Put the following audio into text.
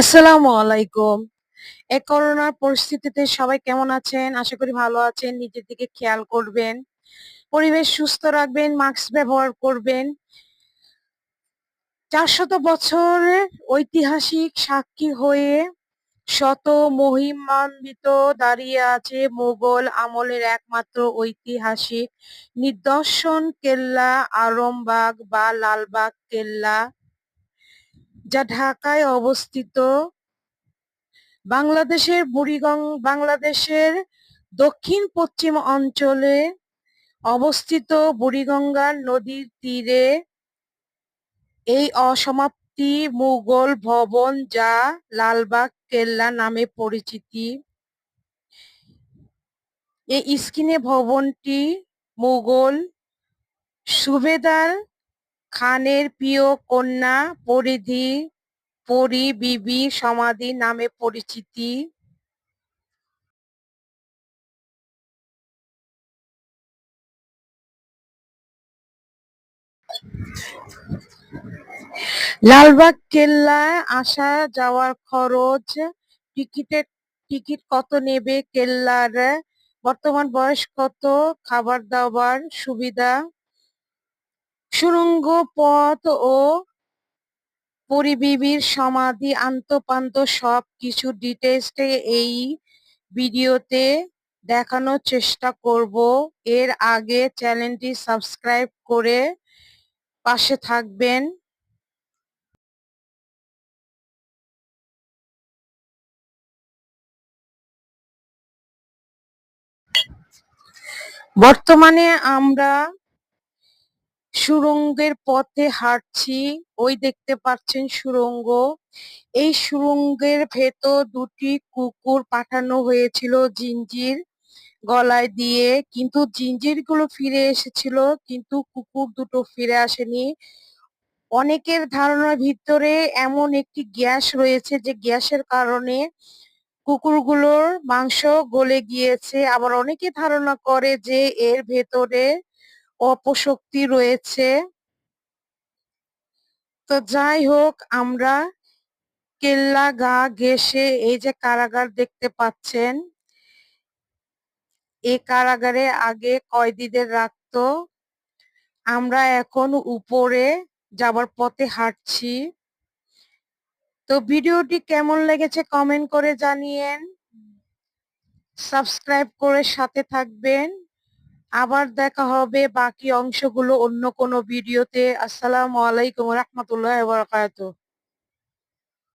আসসালামু আলাইকুম এই করোনার পরিস্থিতিতে সবাই কেমন আছেন? আশা করি ভালো আছেন। নিজের দিকে খেয়াল করবেন। পরিবেশ সুস্থ রাখবেন, মাস্ক ব্যবহার করবেন। চারশত বছরের ঐতিহাসিক সাক্ষী হয়ে শত মহিমান্বিত দাঁড়িয়ে আছে মোগল আমলের একমাত্র ঐতিহাসিক নিদর্শন কেল্লা, আরমবাগ বা লালবাগ কেল্লা। যা ঢাকায় অবস্থিত। বাংলাদেশের বুড়িগং, বাংলাদেশের দক্ষিণ পশ্চিম অঞ্চলে অবস্থিত বুড়িগঙ্গার নদীর তীরে এই অসমাপ্তি মুঘল ভবন যা লালবাগ কেল্লা নামে পরিচিতি। এই স্কিনে ভবনটি মুঘল সুবেদার খানের প্রিয় কন্যা পরিধি, পরি বিবি সমাধি নামে পরিচিতি। লালবাগ কেল্লায় আসা যাওয়ার খরচ, টিকিটের, টিকিট কত নেবে কেল্লার, বর্তমান বয়স কত, খাবার দাবার সুবিধা? সুড়ঙ্গ পথ ও পরিবিবির সমাধি আন্তপান্ত সব কিছু ডিটেলসে এই ভিডিওতে দেখানোর চেষ্টা করব। এর আগে চ্যানেলটি সাবস্ক্রাইব করে পাশে থাকবেন। বর্তমানে আমরা সুড়ঙ্গের পথে হাঁটছি, ওই দেখতে পাচ্ছেন সুড়ঙ্গ এই সুড়ঙ্গের ভেতর দুটি কুকুর পাঠানো হয়েছিল জিঞ্জির গলায় দিয়ে। কিন্তু জিঞ্জিরগুলো ফিরে এসেছিল, কিন্তু কুকুর দুটো ফিরে আসেনি। অনেকের ধারণার ভিতরে এমন একটি গ্যাস রয়েছে যে গ্যাসের কারণে কুকুরগুলোর মাংস গলে গিয়েছে। আবার অনেকে ধারণা করে যে এর ভেতরে অপশক্তি রয়েছে। তো যাই হোক, আমরা কেল্লা গা ঘেসে এই যে কারাগার দেখতে পাচ্ছেন এই কারাগারে আগে কয়েদিদের রাখতো। আমরা এখন উপরে যাবার পথে হাঁটছি। তো ভিডিওটি কেমন লেগেছে কমেন্ট করে জানিয়েন। সাবস্ক্রাইব করে সাথে থাকবেন। আবার দেখা হবে। বাকি অংশগুলো অন্য কোনো ভিডিওতে। আসসালামু আলাইকুম রহমতুল্লাহ বারাকাতুহ।